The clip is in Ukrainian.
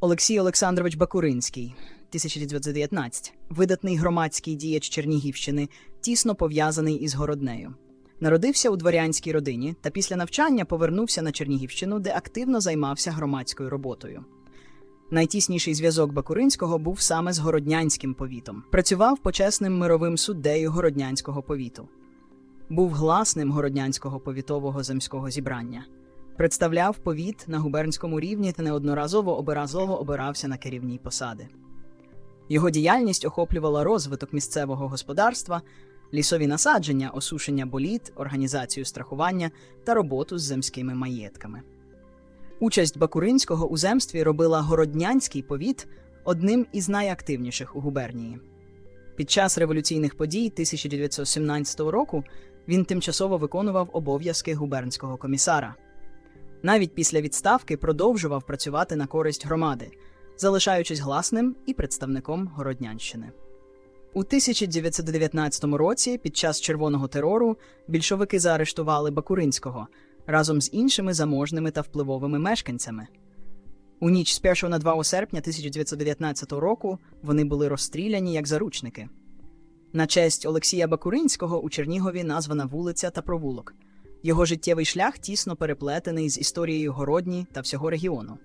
Олексій Олександрович Бакуринський, 1919, видатний громадський діяч Чернігівщини, тісно пов'язаний із Городнею. Народився у дворянській родині та після навчання повернувся на Чернігівщину, де активно займався громадською роботою. Найтісніший зв'язок Бакуринського був саме з Городнянським повітом. Працював почесним мировим суддею Городнянського повіту. Був гласним Городнянського повітового земського зібрання. Представляв повіт на губернському рівні та неодноразово образово обирався на керівні посади. Його діяльність охоплювала розвиток місцевого господарства, лісові насадження, осушення боліт, організацію страхування та роботу з земськими маєтками. Участь Бакуринського у земстві робила Городнянський повіт одним із найактивніших у губернії. Під час революційних подій 1917 року він тимчасово виконував обов'язки губернського комісара. Навіть після відставки продовжував працювати на користь громади, залишаючись гласним і представником Городнянщини. У 1919 році, під час червоного терору, більшовики заарештували Бакуринського разом з іншими заможними та впливовими мешканцями. У ніч з 1 на 2 серпня 1919 року вони були розстріляні як заручники. На честь Олексія Бакуринського у Чернігові названа вулиця та провулок. Його життєвий шлях тісно переплетений з історією Городні та всього регіону.